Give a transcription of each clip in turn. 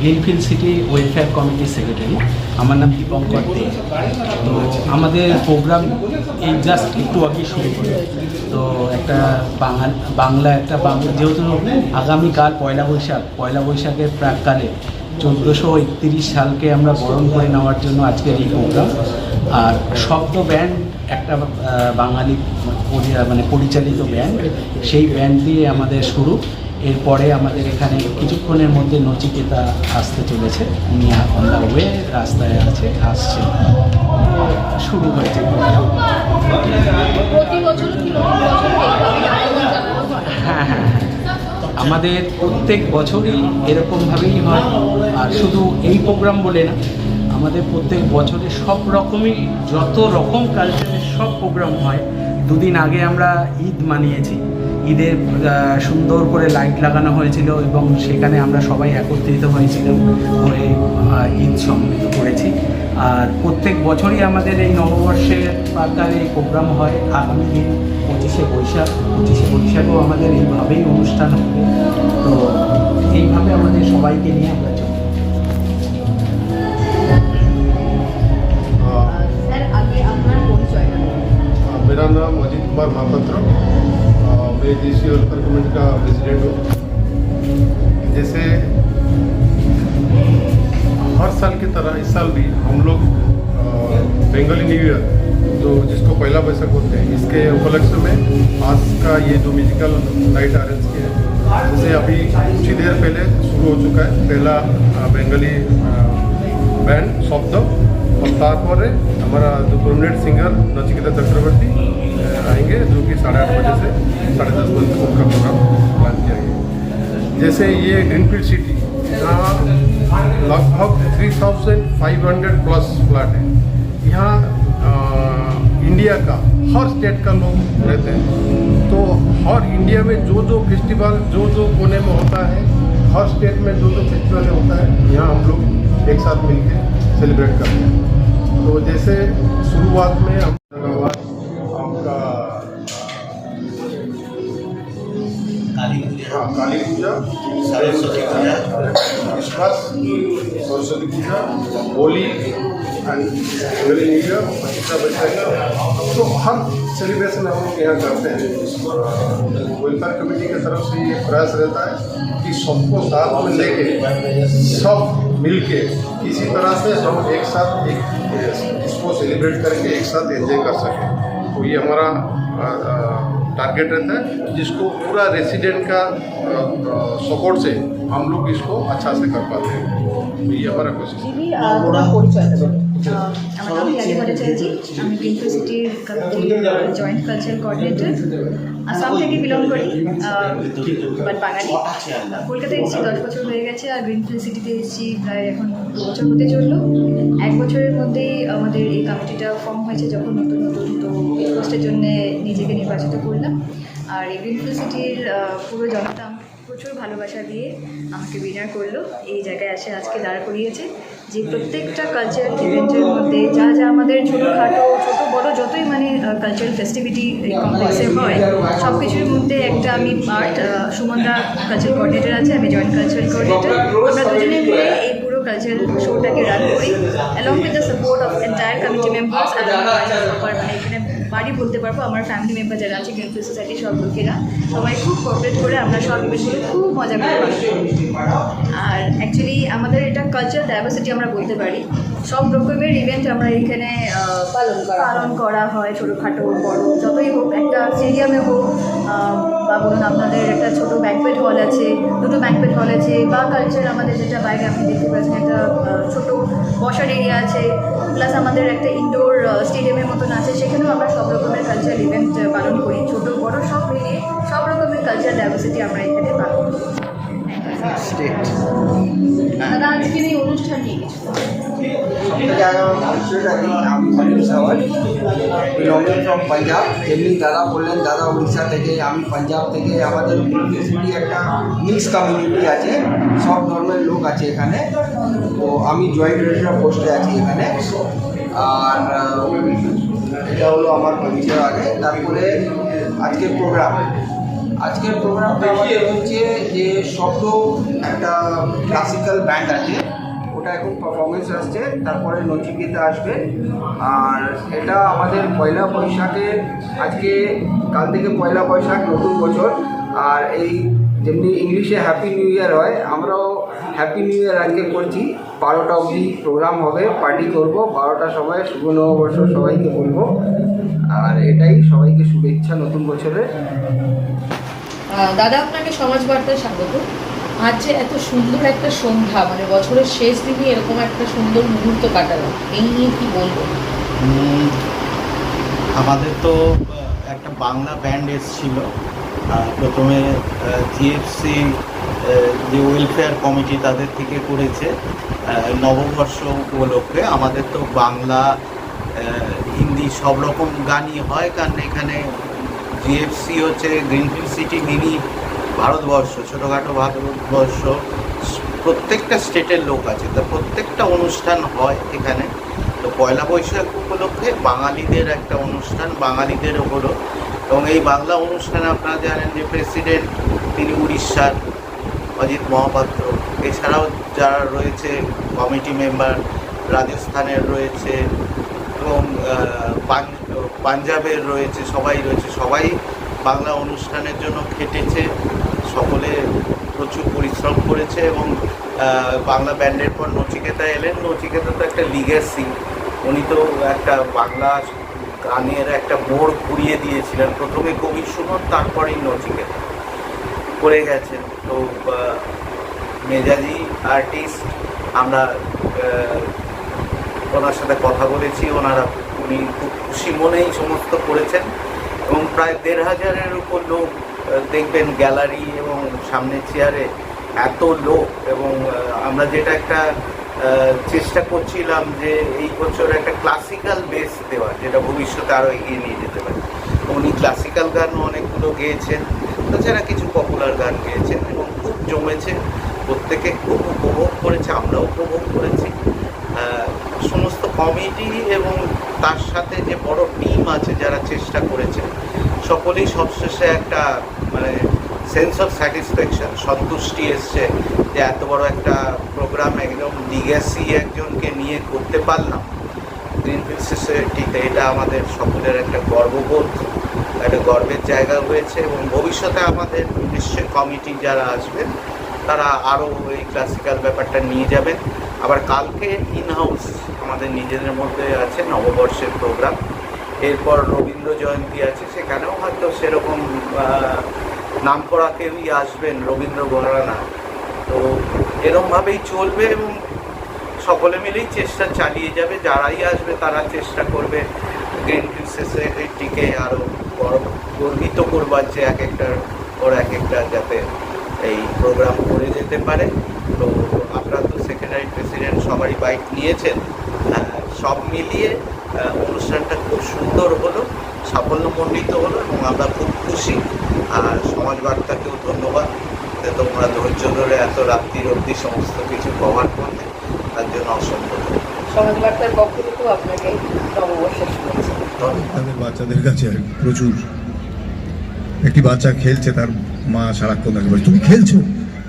Greenfield city welfare কমিটির secretary. আমার নাম দীপঙ্কর দে। তো আমাদের প্রোগ্রাম এই জাস্ট একটু আগে শুরু করে তো একটা বাঙাল বাংলা একটা বাংলা যেহেতু আগামীকাল পয়লা বৈশাখ, পয়লা বৈশাখের প্রাককালে চোদ্দোশো একত্রিশ সালকে আমরা বরণ করে নেওয়ার জন্য আজকের এই প্রোগ্রাম। আর শব্দ ব্যান্ড একটা বাঙালি মানে পরিচালিত ব্যান্ড। সেই ব্যান্ড দিয়ে আমাদের শুরু। এরপরে আমাদের এখানে কিছুক্ষণের মধ্যে নচিকেতা আসতে চলেছে। উনি অন দ্য ওয়ে রাস্তায় আছে আসছে শুরু হয়েছে। হয়? হ্যাঁ হ্যাঁ হ্যাঁ। আমাদের প্রত্যেক বছরই এরকমভাবেই হয়। আর শুধু এই প্রোগ্রাম বলে না আমাদের প্রত্যেক বছরে সব রকমই যত রকম কালচারের সব প্রোগ্রাম হয়। দুদিন আগে আমরা ঈদ মানিয়েছি। ঈদের সুন্দর করে লাইট লাগানো হয়েছিল এবং সেখানে আমরা সবাই একত্রিত হয়েছিলাম হয়ে ঈদ সম্মিলিত করেছি। আর প্রত্যেক বছরই আমাদের এই নববর্ষের পাতার এই প্রোগ্রাম হয়। আগামী দিন পঁচিশে বৈশাখ, পঁচিশে বৈশাখও আমাদের এইভাবেই অনুষ্ঠান হবে। তো এইভাবে আমাদের সবাইকে নিয়ে আমরা ये जो म्यूजिकल नाइट अरेंज है जैसे अभी कुछ ही देर पहले शुरू हो चुका है। पहला बंगाली बैंड शब्द और तारपरे हमारा जो परमानेंट सिंगर नचिकेता चक्रवर्ती आएँगे, जो कि साढ़े आठ बजे से साढ़े दस बजे तक उनका प्रोग्राम प्लान किया गया जैसे ये ग्रीनफील्ड सिटी जहाँ लगभग 3500 प्लस फ्लैट है। यहाँ इंडिया का, हर स्टेट का लोग रहते हैं। तो हर इंडिया में जो जो फेस्टिवल जो जो कोने में होता है हर स्टेट में जो जो फेस्टिवल होता है यहाँ हम लोग एक साथ मिलकर सेलिब्रेट करते हैं। तो जैसे शुरुआत में हम आपका आपका हाँ काली पूजा सरस्वती पूजा क्रिसमस सरस्वती पूजा होली एंड बैसाखी तो हर सेलिब्रेशन हम लोग यहाँ करते हैं। वेलफेयर कमेटी की तरफ़ से ये प्रयास रहता है कि सबको साथ में लेके, सब मिलके किसी तरह से हम एक साथ एक, इसको सेलिब्रेट करके एक साथ एंजॉय कर सकें। तो ये हमारा टारगेट रहता है, जिसको पूरा रेसिडेंट का सपोर्ट से हम लोग इसको अच्छा से कर पाते हैं। ये हमारा कोशिश আমার নাম ইয়ালি ভট্টাচার্য আমি গ্রিনফিল সিটির জয়েন্ট কালচারাল কোঅর্ডিনেটর আসাম থেকে বিলং করি বাট বাঙালি। কলকাতায় এসেছি, দশ বছর হয়ে গেছে, আর গ্রিনফিল সিটিতে এসেছি প্রায় এখন দু বছর হতে চলল। এক বছরের মধ্যেই আমাদের এই কমিটিটা ফর্ম হয়েছে যখন নতুন নতুন তো পোস্টের জন্য নিজেকে নির্বাচিত করলাম। আর এই গ্রিনফিল সিটির পুরো জনতা প্রচুর ভালোবাসা দিয়ে আমাকে উইনার করল। এই জায়গায় এসে আজকে দাঁড় করিয়েছে যে প্রত্যেকটা কালচারাল ইভেন্টের মধ্যে যা যা আমাদের ছোটোখাটো, ছোটো, বড় যতই মানে কালচারাল ফেস্টিভিটি কমপ্লেক্সে হয় সব কিছুর মধ্যে একটা আমি পার্ট সুমনদা কালচারাল কোঅর্ডিনেটর আছে, আমি জয়েন্ট কালচারাল কোঅর্ডিনেটর আমরা দুজনে মিলে এই পুরো কালচারাল শোটাকে রান করি along with the support of entire committee members এখানে বাড়ি বলতে পারব, আমার ফ্যামিলি মেম্বার যারা আছে গ্রিনফিল সোসাইটি সব লোকেরা, সবাই খুব কোঅপারেট করে আমরা সব ইভেন্টগুলো খুব মজা করি আর অ্যাকচুয়ালি আমাদের এটা কালচার ডাইভার্সিটি আমরা বলতে পারি। সব রকমের ইভেন্ট আমরা এখানে পালন করা পালন করা হয় ছোটোখাটো বড় যতই হোক একটা স্টেডিয়ামে হোক বা বলুন আপনাদের একটা ছোটো ব্যাঙ্কপেট হল আছে দুটো ব্যাঙ্কপেট হল আছে বা কালচার আমাদের যেটা বাইরে আপনি দেখতে পাচ্ছেন একটা ছোটো বসার এরিয়া আছে প্লাস আমাদের একটা ইনডোর স্টেডিয়ামের মতন আছে সেখানেও আমরা সব রকমের কালচারাল ইভেন্ট পালন করি। ছোটো বড় সব মিলিয়ে সব রকমের কালচার ডাইভার্সিটি আমরা এখানে পালন করি। দাদা আজকের এই অনুষ্ঠান নিয়ে কিছু সবথেকে আমি সঞ্জু সাওয়াল বিলঙ্গিং ফ্রম পাঞ্জাব এমনি দাদা বললেন দাদা উড়িষ্যা থেকে আমি পাঞ্জাব থেকে আমাদের একটা মিক্স কমিউনিটি আছে সব ধর্মের লোক আছে এখানে তো আমি জয়েন্ট রেজিস্টার পোস্টে আছি এখানে আর এটা হলো আমার পরিচয় আগে তারপরে আজকের প্রোগ্রাম আজকের প্রোগ্রামটা আমাদের হচ্ছে যে শব্দ একটা ক্লাসিক্যাল ব্যান্ড আছে। ওটা এখন পারফরমেন্স আসছে, তারপরে নচিকেতা আসবে। আর এটা আমাদের পয়লা বৈশাখের, আজকে কাল থেকে পয়লা বৈশাখ, নতুন বছর। আর এই যেমনি ইংলিশে হ্যাপি নিউ ইয়ার হয়, আমরাও হ্যাপি নিউ ইয়ার আজকে করছি। বারোটা অবধি প্রোগ্রাম হবে পার্টি করব বারোটার সময় শুভ নববর্ষ সবাইকে বলব। আর এটাই সবাইকে শুভেচ্ছা নতুন বছরের। দাদা, আপনাকে সমাজ বার্তায় স্বাগত। আজ যে এত সুন্দর একটা সন্ধ্যা মানে বছরের শেষ দিনে এরকম একটা সুন্দর মুহূর্ত কাটালাম। এই নিয়ে কি বলব? আমাদের তো একটা বাংলা ব্যান্ড এসেছিল। প্রথমে জিএফসি যে ওয়েলফেয়ার কমিটি তাদের থেকে করেছে। নববর্ষ উপলক্ষে। আমাদের তো বাংলা হিন্দি সব রকম গানই হয়। কারণ এখানে জিএফসি হচ্ছে গ্রিনফিল্ড সিটি মিনি ভারতবর্ষ, ছোটোখাটো ভারতবর্ষ, প্রত্যেকটা স্টেটের লোক আছে। তো প্রত্যেকটা অনুষ্ঠান হয় এখানে। তো পয়লা বৈশাখ উপলক্ষে বাঙালিদের একটা অনুষ্ঠান, বাঙালিদের হলো। এবং এই বাংলা অনুষ্ঠানে আপনারা জানেন যে প্রেসিডেন্ট, তিনি উড়িষ্যার অজিত মহাপাত্র। এছাড়াও যারা রয়েছে, কমিটি মেম্বার, রাজস্থানের রয়েছে, এবং পাঞ্জাবের রয়েছে, সবাই রয়েছে। সবাই বাংলা অনুষ্ঠানের জন্য খেটেছে। সকলে প্রচুর পরিশ্রম করেছে এবং বাংলা ব্যান্ডের পর নচিকেতা এলেন। নচিকেতা তো একটা লিগেসি উনি তো একটা বাংলা গানের একটা মোড় ঘুরিয়ে দিয়েছিলেন। প্রথমে কবি সুমন, তারপরেই নচিকেতা। করে গেছেন। তো মেজাজি আর্টিস্ট, আমরা ওনার সাথে কথা বলেছি। ওনারা, উনি খুব খুশি মনেই সমস্ত করেছেন। এবং প্রায় দেড় হাজারের উপর লোক দেখবেন গ্যালারি এবং সামনের চেয়ারে এত লোক এবং আমরা যেটা একটা চেষ্টা করছিলাম যে এই বছর একটা ক্লাসিক্যাল বেস দেওয়ার, যেটা ভবিষ্যতে আরও এগিয়ে নিয়ে যেতে পারে। উনি ক্লাসিক্যাল গানও অনেকগুলো গেয়েছেন, তাছাড়া কিছু পপুলার গান গেয়েছেন এবং খুব জমেছে, প্রত্যেকে খুব উপভোগ করেছে, আমরাও উপভোগ করেছি। সমস্ত কমিটি এবং তার সাথে যে বড় টিম আছে যারা চেষ্টা করেছে সকলেই সবশেষে একটা মানে সেন্স অফ স্যাটিসফ্যাকশন সন্তুষ্টি এসছে যে এত বড় একটা প্রোগ্রাম একদম লিগ্যাসি একজনকে নিয়ে করতে পারলাম। গ্রিনফিল্ড সোসাইটিতে এটা আমাদের সকলের একটা গর্ববোধ, একটা গর্বের জায়গা হয়েছে এবং ভবিষ্যতে আমাদের নিশ্চয় কমিটি যারা আসবেন, তারা আরও এই ক্লাসিক্যাল ব্যাপারটা নিয়ে যাবেন। আবার কালকে ইন হাউস আমাদের নিজেদের মধ্যে আছে নববর্ষের প্রোগ্রাম এরপর রবীন্দ্র জয়ন্তী আছে, সেখানেও হয়তো সেরকম নাম করা কেউই আসবেন রবীন্দ্র ঘরানা তো এরমভাবেই চলবে এবং সকলে মিলেই চেষ্টা চালিয়ে যাবে, যারাই আসবে তারা চেষ্টা করবে গ্রিন সোসাইটিকে আরও গর্বিত করবার যে এক একটার ওর এক একটা যাতে এই প্রোগ্রাম করে যেতে পারে। তো আপনারা তো সেক্রেটারি প্রেসিডেন্ট সবারই বাইক নিয়েছেন। সব মিলিয়ে অনুষ্ঠানটা খুব সুন্দর হলো সাফল্যমণ্ডিত হলো এবং আমরা খুব খুশি। আর সমাজ বার্তাকেও ধন্যবাদ তোমরা ধৈর্য ধরে এত রাত্রির অবধি সমস্ত কিছু কভার করলে তার জন্য অসংখ্য ধন্যবাদ। সমাজ বার্তার পক্ষ থেকেও আপনাকে নববর্ষের শুভেচ্ছা। তাদের বাচ্চাদের কাছে প্রচুর। একটি বাচ্চা খেলছে তার মা সারাক্ষণ তাকে বলে তুমি খেলছো?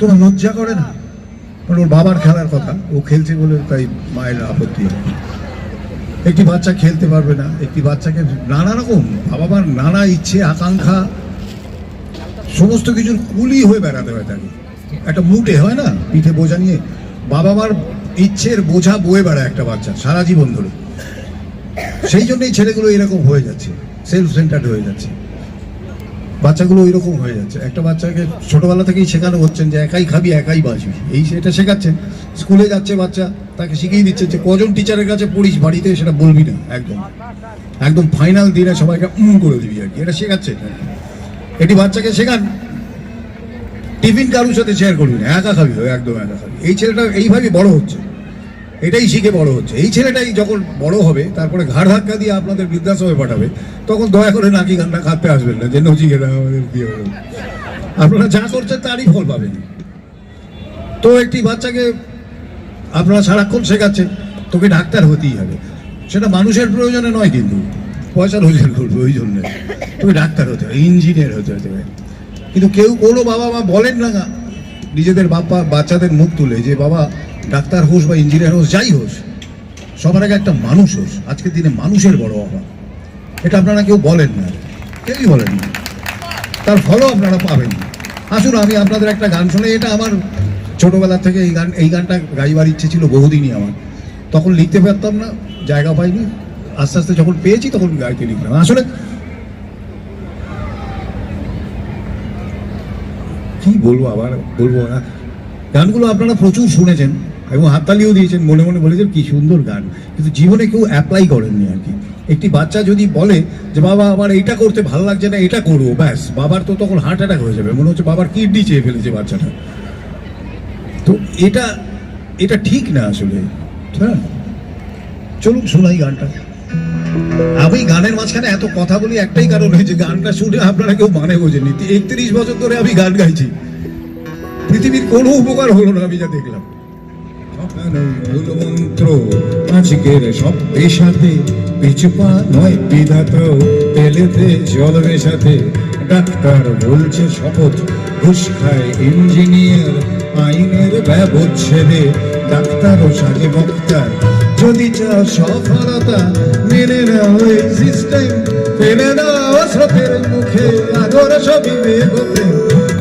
তোমার লজ্জা করে না? ওর বাবার খেলার কথা। ও খেলছে বলে তাই মায়ের আপত্তি একটি বাচ্চা খেলতে পারবে না। একটি বাচ্চাকে নানা রকম বাবা মার নানা ইচ্ছে, আকাঙ্ক্ষা, সমস্ত কিছুর কুলি হয়ে বেড়াতে হয় তাকে। একটা মুটে, হয় না? পিঠে বোঝা নিয়ে বাবা মার ইচ্ছের বোঝা বয়ে বেড়ায় একটা বাচ্চা সারা জীবন ধরে। সেই জন্যই ছেলেগুলো এরকম হয়ে যাচ্ছে সেলফ সেন্টার্ড হয়ে যাচ্ছে। বাচ্চাগুলো ওই রকম হয়ে যাচ্ছে। একটা বাচ্চাকে ছোটবেলা থেকেই শেখানো হচ্ছেন যে একাই খাবি, একাই বাঁচবি। এই সেটা শেখাচ্ছেন স্কুলে যাচ্ছে বাচ্চা, তাকে শিখিয়ে দিচ্ছে যে কজন টিচারের কাছে পড়িস বাড়িতে, সেটা বলবি না, একদম। একদম ফাইনাল দিনে সবাইকে উম করে দিবি আর কি। এটা শেখাচ্ছে। এটি বাচ্চাকে শেখান। টিফিন কারুর সাথে শেয়ার করবি না। একা খাবি একদম একা খাবি। এই ছেলেটা এইভাবে বড় হচ্ছে। এটাই শিখে বড় হচ্ছে। এই ছেলেটাই যখন বড় হবে, তারপরে ঘাড় ধাক্কা দিয়ে আপনাদের বৃদ্ধাশ্রমে পাঠাবে, তখন দয়া করে নাকি গানটা খাতে আসবেন না, যে নচিকেতা আমাদের বিয়ে আপনারা যা করছেন তারই ফল পাবেন। তো একটি বাচ্চাকে আপনারা সারাক্ষণ শেখাচ্ছেন, তোকে ডাক্তার হতেই হবে। সেটা মানুষের প্রয়োজনে নয় কিন্তু, পয়সা রোজগার করবে, ওই জন্য। তুমি ডাক্তার হতে হবে, ইঞ্জিনিয়ার হতে হবে। কিন্তু কেউ কোনো বাবা মা বলেন না নিজেদের বাবা বাচ্চাদের মুখ তুলে যে বাবা ডাক্তার হোস বা ইঞ্জিনিয়ার হোস, যাই হোস, সবার আগে একটা মানুষ হোস। আজকের দিনে মানুষের বড় অভাব। এটা আপনারা কেউ বলেন না। কেউই বলেন না। তার ফলও আপনারা পাবেন। আসুন, আমি আপনাদের একটা গান শুনে এটা আমার ছোটবেলা থেকে এই গান, এই গানটা গাইবার ইচ্ছে ছিল বহুদিনই আমার। তখন লিখতে পারতাম না, জায়গা পাইনি। আস্তে আস্তে যখন পেয়েছি তখন গাইতে লিখলাম। আসলে কি বলব আবার বলব না। গানগুলো আপনারা প্রচুর শুনেছেন এবং হাততালিও দিয়েছেন, মনে মনে বলেছেন কি সুন্দর গান। কিন্তু জীবনে কেউ অ্যাপ্লাই করেননি আর কি। একটি বাচ্চা যদি বলে যে, বাবা, আমার এইটা করতে ভালো লাগছে না, এটা করব ব্যাস। বাবার তো তখন হার্ট অ্যাটাক হয়ে যাবে। মনে হচ্ছে বাবার কিডনি চেয়ে ফেলেছে বাচ্চাটা। তো এটা এটা ঠিক না আসলে। হ্যাঁ? চলুন শোনাই গানটা। আমি গানের মাঝখানে এত কথা বলি একটাই কারণ হয়েছে, গানটা শুনে আপনারা কেউ মানে বোঝেননি। একত্রিশ বছর ধরে আমি গান গাইছি। পৃথিবীর কোনো উপকার হলো না, আমি যা দেখলাম। মন্ত্র আজকের সব পেশাতে পিছুপা নয় বিধাত পেলেতে জল মেশাতে ডাক্তার বলছে শপথ, ঘুষ খায় ইঞ্জিনিয়ার, আইনের ব্যবচ্ছেদে। ডাক্তারও সাজে বক্তা যদি চাও সফলতা মেনে নাও এই সিস্টেম মেনে নাও স্রোতের মুখে, আগর সবই বেগতে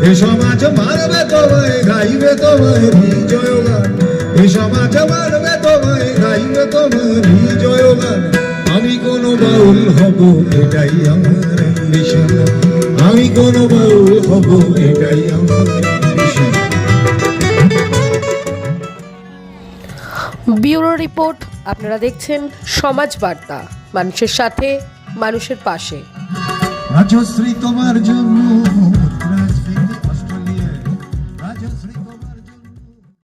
এ সমাজ মারবে তোমায়, গাইবে তোমায় বিজয় এ সমাজ মারবে তোমায়, গাইবে তোমার বিজয় আমি কোন বাউল হব, এটাই আমার মিশন আমি কোন বাউল হব, এটাই আমার ব্যুরো রিপোর্ট আপনারা দেখছেন সমাজ বার্তা মানুষের সাথে মানুষের পাশে। রাজশ্রী তোমার জন্য